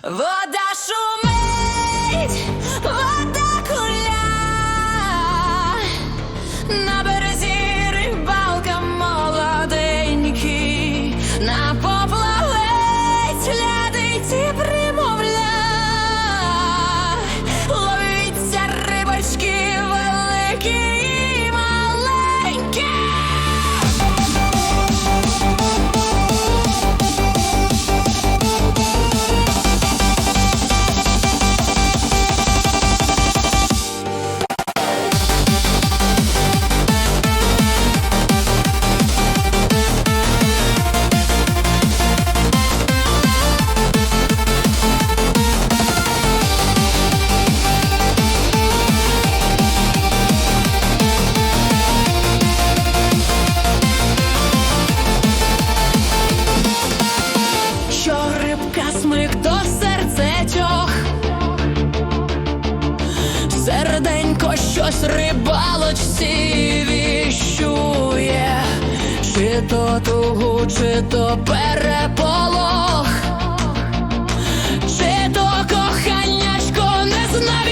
Вода шумить, вода куля. щось рибалочці віщує, чи то тугу, чи то переполох, чи то коханячко не знає.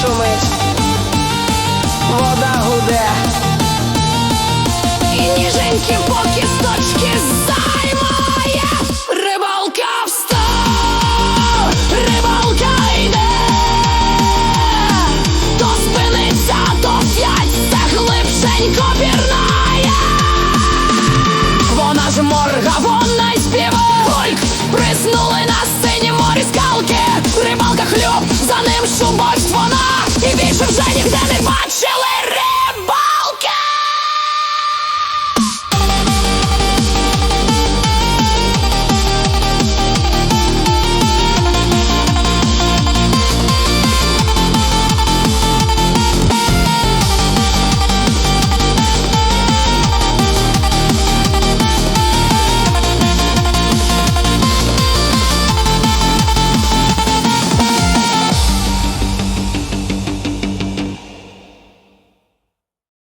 шумить, вода гуде, і ніженьки поки сто.